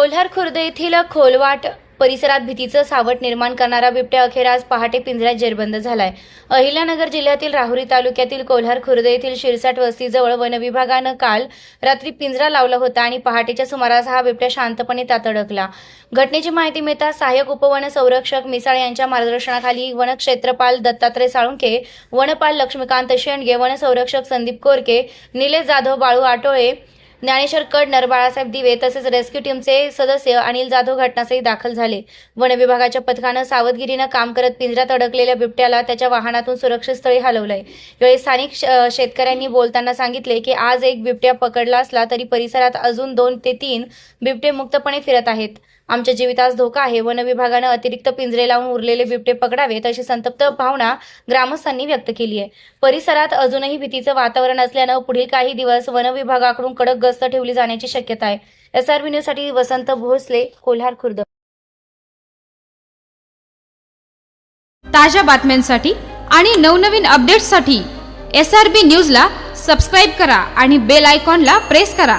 कोल्हार खुर्द येथील खोलवाट परिसरात भीतीचं सावट निर्माण करणारा बिबट्या अखेर आज पहाटे पिंजऱ्यात जेरबंद झालाय. अहिल्यानगर जिल्ह्यातील राहुरी तालुक्यातील कोल्हार खुर्द येथील शिरसाट वस्तीजवळ वनविभागानं काल रात्री पिंजरा लावला होता आणि पहाटेच्या सुमारास हा बिबट्या शांतपणे तात अडकला. घटनेची माहिती मिळताच सहाय्यक उपवन संरक्षक मिसाळ यांच्या मार्गदर्शनाखाली वनक्षेत्रपाल दत्तात्रय साळुंखे वनपाल लक्ष्मीकांत शेंडगे वनसंरक्षक संदीप कोरके निलेश जाधव बाळू आटोळे ज्ञानेश्वर कडनर बाळासाहेब दिवे तसेच रेस्क्यू टीमचे सदस्य अनिल जाधव घटनास्थळी दाखल झाले. वन विभागाच्या पथकानं सावधगिरीनं काम करत पिंजऱ्यात अडकलेल्या बिबट्याला त्याच्या वाहनातून सुरक्षित स्थळी हलवलंय. यावेळी स्थानिक श- शेतकऱ्यांनी बोलताना सांगितले की आज एक बिबट्या पकडला असला तरी परिसरात अजून दोन ते तीन बिबटे मुक्तपणे फिरत आहेत. आमच्या जीवितास धोका आहे. वन विभागानं अतिरिक्त पिंजरे लावून उरलेले बिबटे पकडावेत अशी संतप्त भावना ग्रामस्थांनी व्यक्त केली आहे. परिसरात अजूनही भीतीचं वातावरण असल्यानं पुढील काही दिवस वन विभागाकडून कडक गस्त ठेवली जाण्याची शक्यता आहे. एसआरबी न्यूजसाठी वसंत भोसले कोल्हार खुर्द. ताज्या बातम्यांसाठी आणि नवनवीन अपडेट्ससाठी एस आर बी न्यूजला सबस्क्राईब करा आणि बेल आयकॉनला प्रेस करा.